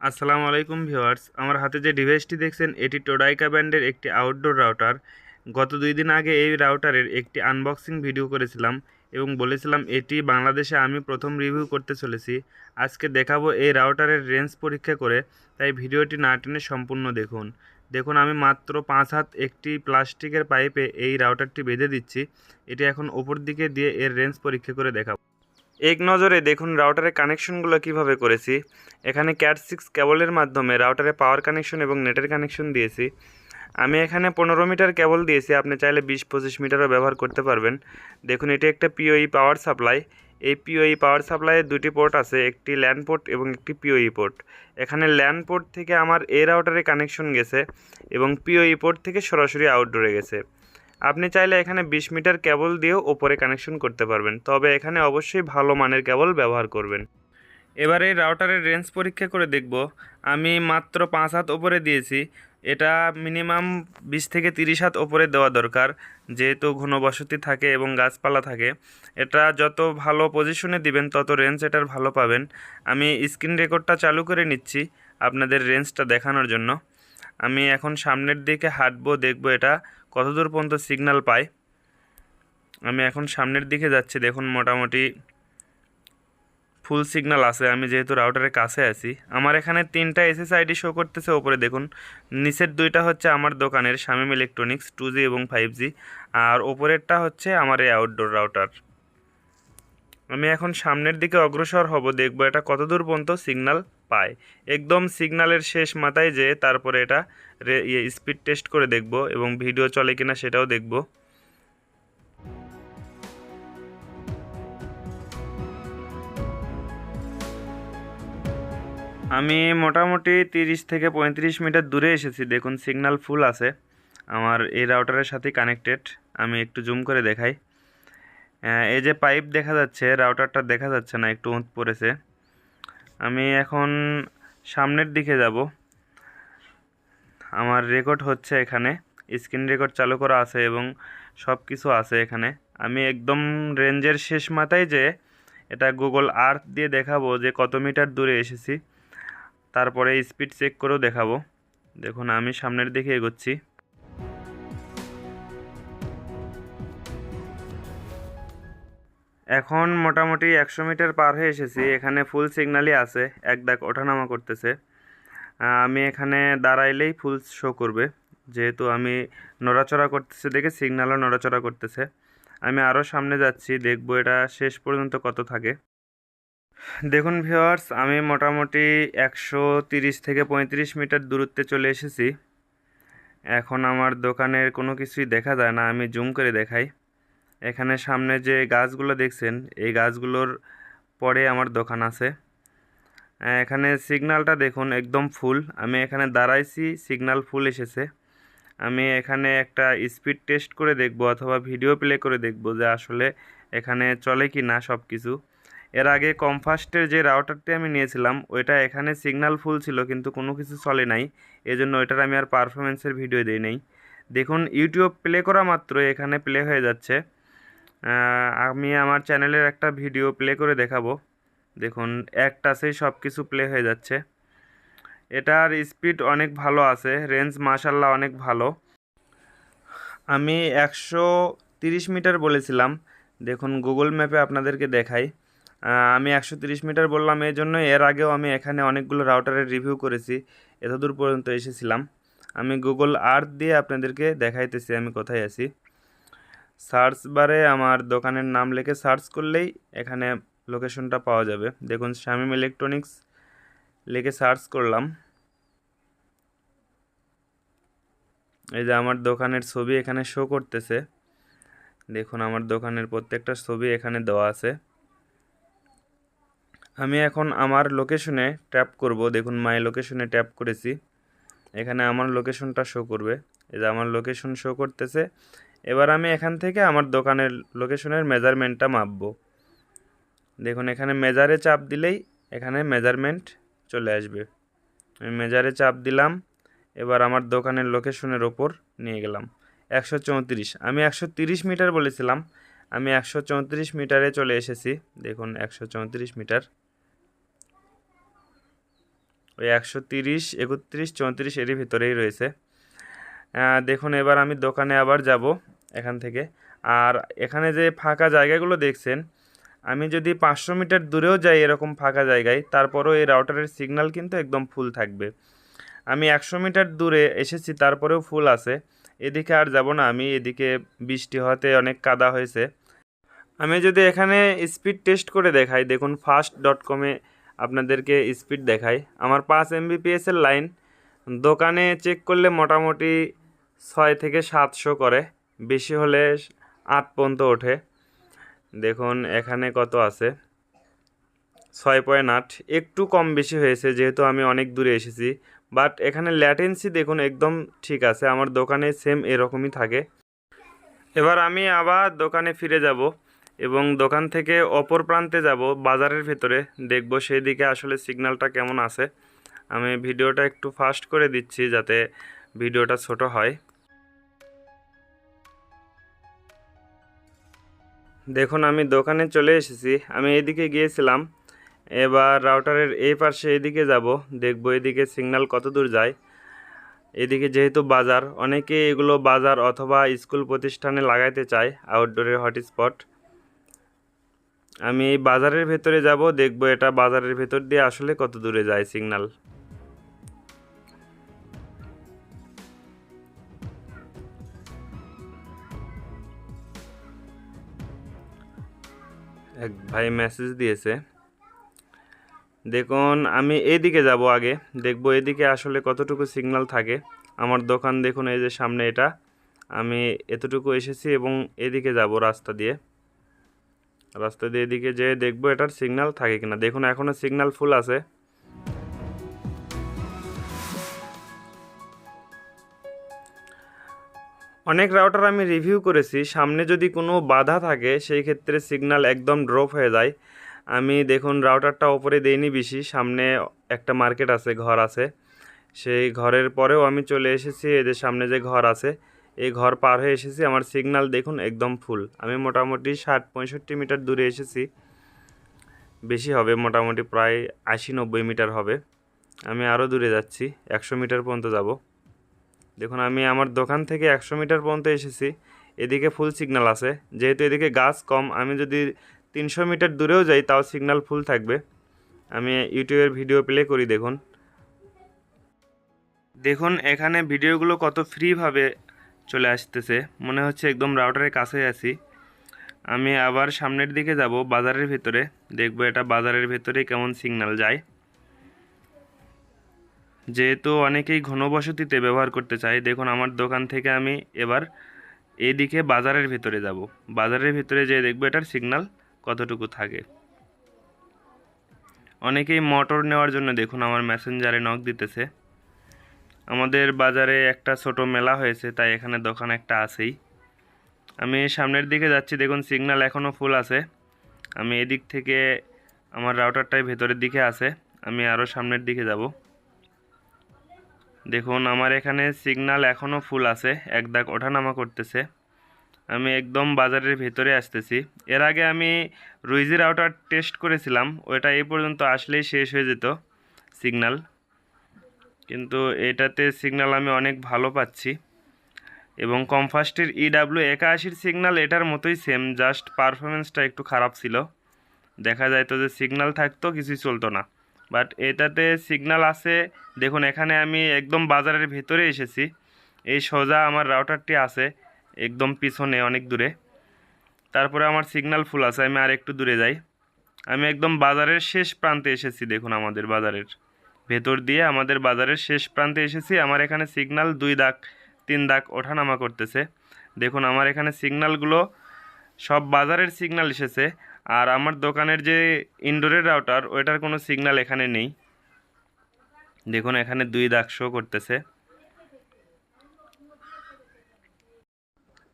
আসসালামু আলাইকুম ভিউয়ার্স, আমার হাতে যে ডিভাইসটি দেখছেন, এটি টোডাইকা ব্র্যান্ডের একটি আউটডোর রাউটার গত দুই দিন আগে এই রাউটারের একটি আনবক্সিং ভিডিও করেছিলাম এবং বলেছিলাম, এটি বাংলাদেশে আমি প্রথম রিভিউ করতে চলেছি। আজকে দেখাবো এই রাউটারের রেঞ্জ পরীক্ষা করে তাই ভিডিওটি না টেনে সম্পূর্ণ দেখুন। দেখুন, আমি মাত্র পাঁচ হাত একটি প্লাস্টিকের পাইপে এই রাউটারটি বেঁধে দিচ্ছি। এটি এখন ওপর দিকে দিয়ে এর রেঞ্জ পরীক্ষা করে দেখাবো। এক নজরে দেখুন রাউটারের কানেকশনগুলো কীভাবে করেছি। এখানে ক্যাট সিক্স কেবলের মাধ্যমে রাউটারে পাওয়ার কানেকশন এবং নেটের কানেকশন দিয়েছি। আমি এখানে পনেরো মিটার কেবল দিয়েছি, আপনি চাইলে বিশ পঁচিশ মিটারও ব্যবহার করতে পারবেন। দেখুন, এটি একটা পিওই পাওয়ার সাপ্লাই এই পিওই পাওয়ার সাপ্লাইয়ের দুটি পোর্ট আছে, একটি ল্যান্ড পোর্ট এবং একটি পিওই পোর্ট এখানে ল্যান্ড পোর্ট থেকে আমার এ রাউটারে কানেকশন গেছে এবং পিওই পোর্ট থেকে সরাসরি আউটডোরে গেছে। আপনি চাইলে এখানে বিশ মিটার কেবল দিয়েও ওপরে কানেকশন করতে পারবেন, তবে এখানে অবশ্যই ভালো মানের কেবল ব্যবহার করবেন। এবারে রাউটারের রেঞ্জ পরীক্ষা করে দেখব। আমি মাত্র পাঁচ হাত ওপরে দিয়েছি, এটা মিনিমাম বিশ থেকে তিরিশ হাত ওপরে দেওয়া দরকার, যেহেতু ঘনবসতি থাকে এবং গাছপালা থাকে। এটা যত ভালো পজিশনে দিবেন, তত রেঞ্জ এটার ভালো পাবেন। আমি স্ক্রিন রেকর্ডটা চালু করে নিচ্ছি আপনাদের রেঞ্জটা দেখানোর জন্য। আমি এখন সামনের দিকে হাঁটবো, দেখব এটা কতদূর পর্যন্ত সিগন্যাল পায়? আমি এখন সামনের দিকে যাচ্ছি, দেখুন মোটামুটি ফুল সিগন্যাল আছে। আমি যেহেতু রাউটারের কাছে আছি, আমার এখানে তিনটা এসএসআইডি শো করতেছে ওপরে, দেখুন। নিচের দুইটা হচ্ছে আমার দোকানের শামিম ইলেকট্রনিক্স টু জি এবং ফাইভ জি আর ওপরেরটা হচ্ছে আমার এই আউটডোর রাউটার আমি এখন সামনের দিকে অগ্রসর হব, দেখব এটা কতদূর পর্যন্ত সিগন্যাল পায়। একদম সিগন্যালের শেষ মাথায় যে তারপরে এটা স্পিড টেস্ট করে দেখব এবং ভিডিও চলে কিনা সেটাও দেখব। আমি মোটামুটি তিরিশ থেকে পঁয়ত্রিশ মিটার দূরে এসেছি। দেখুন সিগন্যাল ফুল আছে। আমার এই রাউটারের সাথে কানেক্টেড আমি একটু জুম করে দেখাই। এই যে পাইপ দেখা যাচ্ছে রাউটারটা দেখা যাচ্ছে না, একটু উঁত পড়েছে। আমি এখন সামনের দিকে যাব। আমার রেকর্ড হচ্ছে এখানে। স্ক্রিন রেকর্ড চালু করা আছে এবং সব কিছু আছে এখানে। আমি একদম রেঞ্জের শেষ মাথায় যে এটা গুগল আর্থ দিয়ে দেখাবো যে কত মিটার দূরে এসেছি। তারপরে স্পিড চেক করেও দেখাবো। দেখুন, আমি সামনের দিকে এগোচ্ছি। এখন মোটামুটি একশো মিটার পার হয়ে এসেছি। এখানে ফুল সিগন্যালই আছে। এক দাগ ওঠানামা করতেছে। আমি এখানে দাঁড়াইলেই ফুল শো করবে। যেহেতু আমি নড়াচড়া করতেছে দেখে সিগন্যালও নড়াচড়া করতেছে। আমি আরও সামনে যাচ্ছি, দেখব এটা শেষ পর্যন্ত কত থাকে। দেখুন ভিওয়ার্স আমি মোটামুটি একশো তিরিশ থেকে পঁয়ত্রিশ মিটার দূরত্বে চলে এসেছি। এখন আমার দোকানের কোনো কিছুই দেখা যায় না। আমি জুম করে দেখাই। এখানে সামনে যে গাছগুলো দেখছেন, এই গাছগুলোর পরে আমার দোকান আছে। এখানে সিগনালটা দেখুন, একদম ফুল। আমি এখানে দাঁড়াইছি, সিগনাল ফুল এসেছে। আমি এখানে একটা স্পিড টেস্ট করে দেখব অথবা ভিডিও প্লে করে দেখব যে আসলে এখানে চলে কি না সব কিছু এর আগে কমফাস্টের যে রাউটারটি আমি নিয়েছিলাম, ওইটা এখানে সিগনাল ফুল ছিল, কিন্তু কোনো কিছু চলে নাই। এজন্য ওইটার আমি আর পারফরমেন্সের ভিডিও দিই নাই। দেখুন ইউটিউব প্লে করা মাত্র এখানে প্লে হয়ে যাচ্ছে। আমি আমার চ্যানেলের একটা ভিডিও প্লে করে দেখাবো। দেখুন এক টাচেই সব কিছু প্লে হয়ে যাচ্ছে। এটার স্পিড অনেক ভালো আছে, রেঞ্জ মাশাল্লাহ অনেক ভালো। আমি একশো তিরিশ মিটার বলেছিলাম। দেখুন, গুগল ম্যাপে আপনাদেরকে দেখাই। আমি একশো তিরিশ মিটার বললাম এই জন্য এর আগেও আমি এখানে অনেকগুলো রাউটারের রিভিউ করেছি, এতদূর পর্যন্ত এসেছিলাম। আমি গুগল আর্থ দিয়ে আপনাদেরকে দেখাইতেছি, আমি কোথায় আছি। সার্চ বারে আমার দোকানের নাম লিখে সার্চ করলেই এখানে লোকেশনটা পাওয়া যাবে। দেখুন, শামিম ইলেকট্রনিক্স লিখে সার্চ করলাম। এই যে আমার দোকানের ছবি এখানে শো করতেছে। দেখুন, আমার দোকানের প্রত্যেকটা ছবি এখানে দেওয়া আছে। আমি এখন আমার লোকেশনে ট্যাপ করব। দেখুন মাই লোকেশনে ট্যাপ করেছি। এখানে আমার লোকেশনটা শো করবে। এই যে আমার লোকেশন শো করতেছে। এবার আমি এখান থেকে আমার দোকানের লোকেশনের মেজারমেন্টটা মাপবো। দেখুন, এখানে মেজারে চাপ দিলেই এখানে মেজারমেন্ট চলে আসবে। আমি মেজারে চাপ দিলাম, এবার আমার দোকানের লোকেশনের ওপর নিয়ে গেলাম। একশো চৌত্রিশ। আমি একশো তিরিশ মিটার বলেছিলাম, আমি একশো চৌত্রিশ মিটারে চলে এসেছি। দেখুন, একশো চৌত্রিশ মিটার। ওই একশো তিরিশ, একত্রিশ, চৌত্রিশ এরই ভিতরেই রয়েছে। দেখুন, এবার আমি দোকানে আবার যাব। এখান থেকে। আর এখানে যে ফাঁকা জায়গাগুলো দেখছেন, আমি যদি পাঁচশো মিটার দূরেও যাই এরকম ফাঁকা জায়গায়, তারপরেও এই রাউটারের সিগন্যাল কিন্তু একদম ফুল থাকবে। আমি একশো মিটার দূরে এসেছি, তারপরেও ফুল আছে। এদিকে আর যাব না আমি, এদিকে বৃষ্টি হওয়াতে অনেক কাদা হয়েছে। আমি যদি এখানে স্পিড টেস্ট করে দেখাই, দেখুন ফাস্ট ডট কমে আপনাদেরকে স্পিড দেখাই। আমার পাঁচ এমবিপিএসের লাইন দোকানে চেক করলে মোটামুটি ছয় থেকে সাতশো করে। বেশি হলে আট পর্যন্ত ওঠে। দেখুন, এখানে কত আছে? ছয় পয়েন্ট আট। একটু কম বেশি হয়েছে, যেহেতু আমি অনেক দূরে এসেছি। বাট এখানে ল্যাটেন্সি দেখুন, একদম ঠিক আছে। আমার দোকানে সেম এরকমই থাকে। এবার আমি আবার দোকানে ফিরে যাব এবং দোকান থেকে অপর প্রান্তে যাব, বাজারের ভেতরে। দেখব সেই দিকে আসলে সিগন্যালটা কেমন আছে। আমি ভিডিওটা একটু ফাস্ট করে দিচ্ছি যাতে ভিডিওটা ছোট হয়। দেখুন, আমি দোকানে চলে এসেছি। আমি এদিকে গিয়েছিলাম। এবার রাউটারের এই পাশে এদিকে যাব। দেখব এদিকে সিগন্যাল কত দূর যায়। এদিকে যেহেতু বাজার, অনেকে এগুলো বাজার অথবা স্কুল প্রতিষ্ঠানে লাগাইতে চায় আউটডোরের হটস্পট আমি এই বাজারের ভেতরে যাব, দেখব এটা বাজারের ভেতর দিয়ে আসলে কত দূরে যায় সিগন্যাল। এক ভাই মেসেজ দিয়েছে। দেখুন, আমি এইদিকে যাব আগে। দেখব এদিকে আসলে কতটুকু সিগনাল থাকে। আমার দোকান দেখুন, এই যে সামনে এটা। আমি এতটুকু এসেছি এবং এদিকে যাব রাস্তা দিয়ে। রাস্তা দিয়ে এদিকে যেয়ে দেখব এটার সিগনাল থাকে কিনা। দেখুন এখনও সিগনাল ফুল আছে। অনেক রাউটার আমি রিভিউ করেছি। সামনে যদি কোনো বাধা থাকে, সেই ক্ষেত্রে সিগনাল একদম ড্রপ হয়ে যায়। আমি দেখুন রাউটারটা ওপরে দেইনি বেশি, সামনে একটা মার্কেট আছে, ঘর আছে। সেই ঘরের পরেও আমি চলে এসেছি এদের সামনে যে ঘর আছে, এই ঘর পার হয়ে এসেছি। আমার সিগনাল দেখুন একদম ফুল আমি মোটামুটি ষাট পঁয়ষট্টি মিটার দূরে এসেছি। বেশি হবে, মোটামুটি প্রায় আশি নব্বই মিটার হবে। আমি আরও দূরে যাচ্ছি, একশো মিটার পর্যন্ত যাব। দেখুন, আমি আমার দোকান থেকে একশো মিটার পর্যন্ত এসেছি। এদিকে ফুল সিগন্যাল আছে। যেহেতু এদিকে গাছ কম, আমি যদি তিনশো মিটার দূরেও যাই, তাও সিগন্যাল ফুল থাকবে। আমি ইউটিউবের ভিডিও প্লে করি, দেখুন। দেখুন, এখানে ভিডিওগুলো কত ফ্রিভাবে চলে আসতেছে। মনে হচ্ছে একদম রাউটারের কাছে আছি। আমি আবার সামনের দিকে যাব, বাজারের ভিতরে। দেখব এটা বাজারের ভিতরে কেমন সিগন্যাল যায়। যেহেতু অনেকেই ঘনবসতিতে ব্যবহার করতে চায়, দেখুন আমার দোকান থেকে আমি এবার এদিকে বাজারের ভিতরে যাব। বাজারের ভিতরে যেয়ে দেখব এটার সিগনাল কতটুকু থাকে। অনেকেই মোটর নেওয়ার জন্য দেখুন আমার মেসেঞ্জারে নক দিতেছে। আমাদের বাজারে একটা ছোট মেলা হয়েছে, তাই এখানে দোকান একটা আছেই। আমি সামনের দিকে যাচ্ছি, দেখুন সিগনাল এখনও ফুল আছে। আমি এদিক থেকে আমার রাউটারটাই ভেতরের দিকে আছে। আমি আরও সামনের দিকে যাব। দেখুন, আমার এখানে সিগন্যাল এখনও ফুল আছে। এক দাগ ওঠানামা করতেছে। আমি একদম বাজারের ভেতরে আসতেছি। এর আগে আমি রুইজি রাউটার টেস্ট করেছিলাম। ওটা এই পর্যন্ত আসলেই শেষ হয়ে যেত সিগন্যাল কিন্তু এটাতে সিগন্যাল আমি অনেক ভালো পাচ্ছি। এবং কমফাস্টের ইডাব্লিউ একাশির সিগন্যাল এটার মতোই সেম জাস্ট পারফরমেন্সটা একটু খারাপ ছিল। দেখা যায় তো যে সিগন্যাল থাকতো, কিছুই চলতো না। বাট এটাতে সিগনাল আছে। দেখুন, এখানে আমি একদম বাজারের ভেতরে এসেছি। এই সোজা আমার রাউটারটি আছে, একদম পিছনে, অনেক দূরে। তারপরে আমার সিগনাল ফুল আছে, আমি আর একটু দূরে যাই। আমি একদম বাজারের শেষ প্রান্তে এসেছি, দেখুন, আমাদের বাজারের ভেতর দিয়ে আমাদের বাজারের শেষ প্রান্তে এসেছি। আমার এখানে সিগনাল দুই দাগ, তিন দাগ ওঠানামা করতেছে। দেখুন, আমার এখানে সিগনালগুলো সব বাজারের সিগনাল এসেছে। আর আমার দোকানের যে ইনডোরের রাউটার ওইটার কোনো সিগন্যাল এখানে নেই। দেখুন, এখানে দুই দাগ শো করতেছে।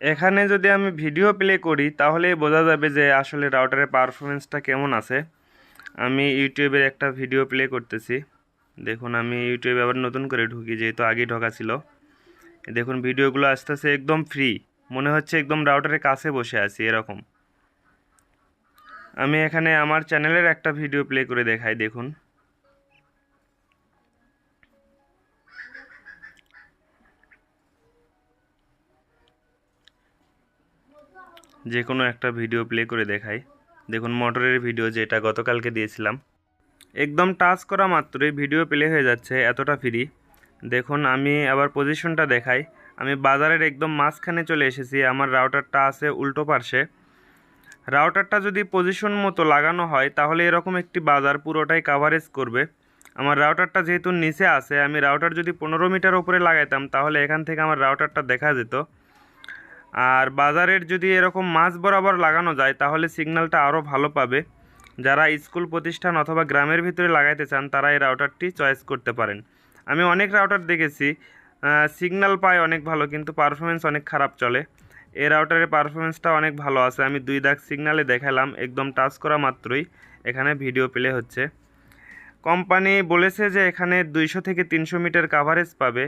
এখানে যদি আমি ভিডিও প্লে করি তাহলে বোঝা যাবে যে আসলে রাউটারের পারফরমেন্সটা কেমন আছে। আমি ইউটিউবের একটা ভিডিও প্লে করতেছি। দেখুন, আমি ইউটিউবে আবার নতুন করে ঢুকি, যেহেতু আগে ঢোকা ছিল। দেখুন ভিডিওগুলো আসতেছে একদম ফ্রি মনে হচ্ছে একদম রাউটারের কাছে বসে আছি, এরকম। আমি এখানে আমার চ্যানেলের একটা ভিডিও প্লে করে দেখাই, দেখুন। যে কোনো একটা ভিডিও প্লে করে দেখাই। দেখুন, মোটরের ভিডিও যেটা গতকালকে দিয়েছিলাম। একদম টাচ করা মাত্রই ভিডিও প্লে হয়ে যাচ্ছে, এতটা ফ্রি দেখুন, আমি আবার পজিশনটা দেখাই। আমি বাজারের একদম মাঝখানে চলে এসেছি, আমার রাউটারটা আছে উল্টো পার্শ্বে। রাউটারটা যদি পজিশন মতো লাগানো হয়, তাহলে এরকম একটি বাজার পুরোটাই কাভারেজ করবে। আমার রাউটারটা যেহেতু নিচে আছে, আমি রাউটার যদি পনেরো মিটার ওপরে লাগাইতাম, তাহলে এখান থেকে আমার রাউটারটা দেখা যেত। আর বাজারের যদি এরকম মাঝ বরাবর লাগানো যায়, তাহলে সিগন্যালটা আরও ভালো পাবে। যারা স্কুল প্রতিষ্ঠান অথবা গ্রামের ভিতরে লাগাইতে চান, তারা এই রাউটারটি চয়েস করতে পারেন। আমি অনেক রাউটার দেখেছি সিগন্যাল পায় অনেক ভালো, কিন্তু পারফরমেন্স অনেক খারাপ চলে। এই রাউটারের পারফরমেন্সটা অনেক ভালো আছে। আমি দুই দাগ সিগনালে দেখালাম, একদম টাচ করা মাত্রই এখানে ভিডিও প্লে হচ্ছে। কোম্পানি বলেছে যে এখানে দুইশো থেকে তিনশো মিটার কাভারেজ পাবে।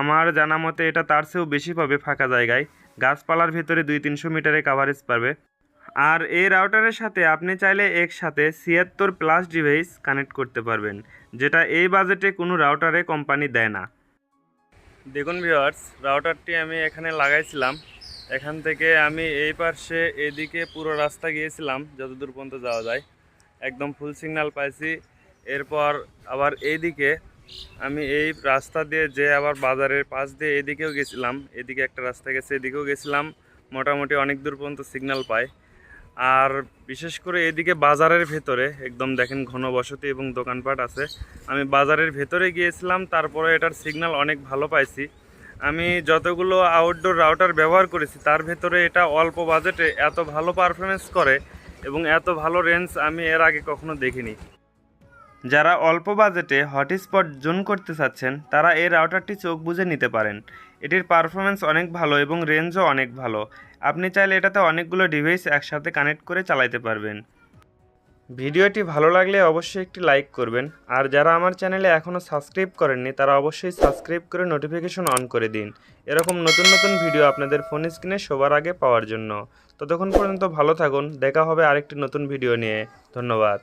আমার জানা মতে এটা তার চেয়েও বেশি পাবে ফাঁকা জায়গায়। গাছপালার ভেতরে দুই তিনশো মিটারে কাভারেজ পাবে। আর এই রাউটারের সাথে আপনি চাইলে একসাথে ছিয়াত্তর প্লাস ডিভাইস কানেক্ট করতে পারবেন, যেটা এই বাজেটে কোনো রাউটারে কোম্পানি দেয় না। দেখুন ভিওয়ার্স রাউটারটি আমি এখানে লাগাইছিলাম। এখান থেকে আমি এই পার্শ্বে এদিকে পুরো রাস্তা গিয়েছিলাম, যতদূর পর্যন্ত যাওয়া যায়। একদম ফুল সিগন্যাল পাইছি। এরপর আবার এইদিকে আমি এই রাস্তা দিয়ে যে আবার বাজারের পাশ দিয়ে এদিকেও গেছিলাম, এদিকে একটা রাস্তা গেছে, এদিকেও গেছিলাম। মোটামুটি অনেক দূর পর্যন্ত সিগন্যাল পাই। আর বিশেষ করে এদিকে বাজারের ভেতরে, একদম দেখেন ঘন বসতি এবং দোকানপাট আছে। আমি বাজারের ভেতরে গিয়েছিলাম, তারপরে এটার সিগন্যাল অনেক ভালো পাইছি। আমি যতগুলো আউটডোর রাউটার ব্যবহার করেছি, তার ভেতরে এটা অল্প বাজেটে এত ভালো পারফরমেন্স করে এবং এত ভালো রেঞ্জ আমি এর আগে কখনো দেখিনি। যারা অল্প বাজেটে হটস্পট জোন করতে চাচ্ছেন, তারা এই রাউটারটি চোখ বুজে নিতে পারেন। এটির পারফরমেন্স অনেক ভালো এবং রেঞ্জও অনেক ভালো। আপনি চাইলে এটাতে অনেকগুলো ডিভাইস একসাথে কানেক্ট করে চালাতে পারবেন। ভিডিওটি ভালো লাগলে অবশ্যই একটি লাইক করবেন। আর যারা আমার চ্যানেলে এখনও সাবস্ক্রাইব করেননি, তারা অবশ্যই সাবস্ক্রাইব করে নোটিফিকেশন অন করে দিন। এরকম নতুন নতুন ভিডিও আপনাদের ফোন স্ক্রিনে সবার আগে পাওয়ার জন্য। ততক্ষণ পর্যন্ত ভালো থাকুন, দেখা হবে আরেকটি নতুন ভিডিও নিয়ে। ধন্যবাদ।